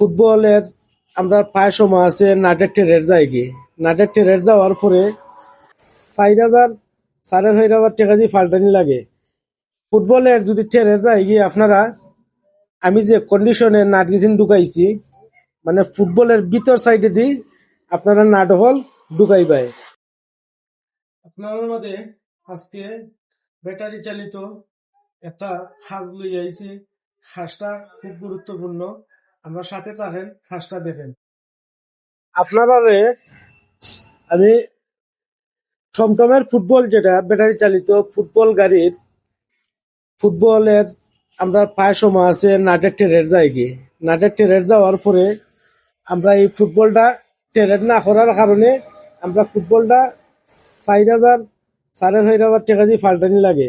ফুটবলের আমরা প্রায় সময় আছে নাটের টেরের জায়গি নাটের টেরের যাওয়ার পরে চার হাজার সাড়ে ছয় হাজার টাকা দিয়ে ফাল্টানি লাগে। ফুটবলের যদি টেরের জায়গি আপনারা, আমি যে কন্ডিশনে নাট গেছিন ঢুকাইছি মানে ফুটবলের ভিতর সাইডে দি আপনারা নাট হল ঢুকাই পায় আপনার মধ্যে আজকে ব্যাটারি চালিত একটা খাস লই আইছি। খাসটা খুব গুরুত্বপূর্ণ। আমরা সাথে থাকেন খাসটা দেখেন। আপনারা আমি টমটমের ফুটবল যেটা, ব্যাটারি চালিত ফুটবল গাড়ির, ফুটবলের আমরা প্রায় সময় আছে নাটের টেরের জায়গি নাটের টেরের যাওয়ার পরে আমরা এই ফুটবলটা টেরের না করার কারণে আমরা ফুটবলটা চার হাজার, সাড়ে ছয় হাজার টাকা দিয়ে ফাল্টানি লাগে।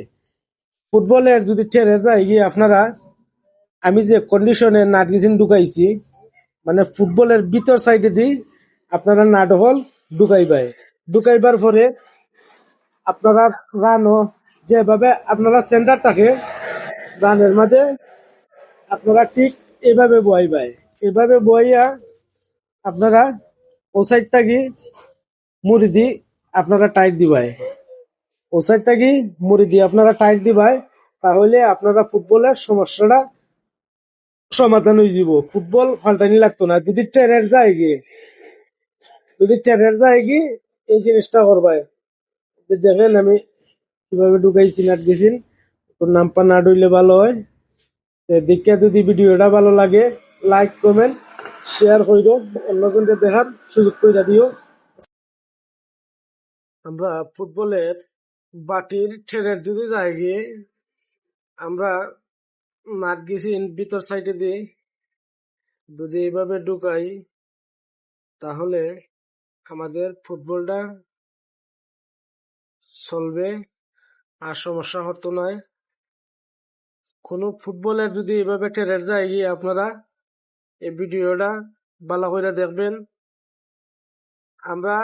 ফুটবলের যদি টেরের গিয়ে আপনারা আমি যে কন্ডিশনে নাট গেছিন ঢুকাইছি মানে ফুটবলের ভিতর সাইডে দি আপনারা নাট হল ঢুকাই পায় ঢুকাইবার পরে আপনারা রানও যেভাবে আপনারা সেন্টার থাকে, রানের মাঝে আপনারা ঠিক এভাবে পায় এভাবে বইয়া আপনারা ও সাইড থাকি মুড়ি দি আপনারা টাইট দিবাই। ও সাইড থাকি মুড়ি দি আপনারা টাইট দিবাই, তাহলে আপনারা ফুটবলের সমস্যাটা সমাধান হয়ে যাব। ফুটবল ফাল্টানি লাগতো না। যদি ট্রেনের যায় গিয়ে যদি ট্রেনের যায় কি এই জিনিসটা করবাই। দেখেন আমি কীভাবে ঢুকাইছি নাট গেছিন তোর নাম্পা না ডইলে ভালো হয়। দেখে যদি ভিডিওটা ভালো লাগে লাইক কমেন্ট শেয়ার কইর, অন্যজনকে দেখার সুযোগ করে দিও। আমরা ফুটবলের বাটির ট্রেনের যদি যাই গিয়ে আমরা নাট গেছিন ভিতর সাইডে দিয়ে যদি এইভাবে ঢুকাই, তাহলে আমাদের ফুটবলটা চলবে। আর সমস্যা হতো নয় কোনো ফুটবলের যদি এভাবে টেরের যায়, গিয়ে আপনারা এই ভিডিওটা ভালো করে দেখবেন। আমরা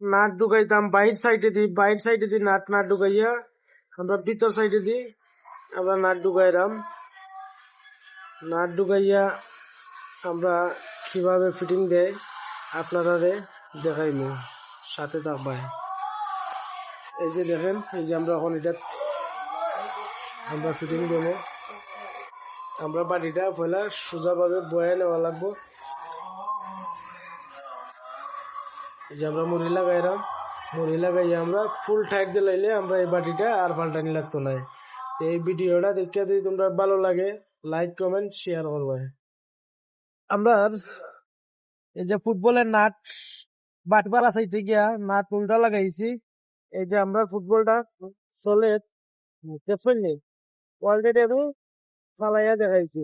নাট ঢুকাইতাম বাইর সাইডে দিই বাইর সাইডে দিই নাট নাট ঢুকাইয়া আমরা ভিতর সাইডে দিই আমরা নাট ঢুকাইলাম। নাট ঢুকাইয়া আমরা কীভাবে ফিটিং দেয় আপনারা দেখাইব সাথে থাকবাই এই যে দেখেন, এই যে আমরা এখন এটা আমরা ফিটিং দেবো। আমরা বাড়িটা পয়লা সোজাভাবে বয়ে নেওয়া লাগবো। এই যে আমরা মুড়ি লাগাইলাম। মুড়ি লাগাইয়া আমরা ফুল টাইট দিলাইলে আমরা এই বাটিটা আর পাল্টানি লাগতো না তো এই ভিডিওটা দেখতে যদি তোমরা ভালো লাগে লাইক কমেন্ট শেয়ার করবে। আমরা এই যে ফুটবলের নাট বাটবার আসাইতে গিয়া নাট উল্টা লাগাইছি। এই যে আমরা ফুটবলটা চলে অলরেডি আমি ফালাইয়া দেখাইছি।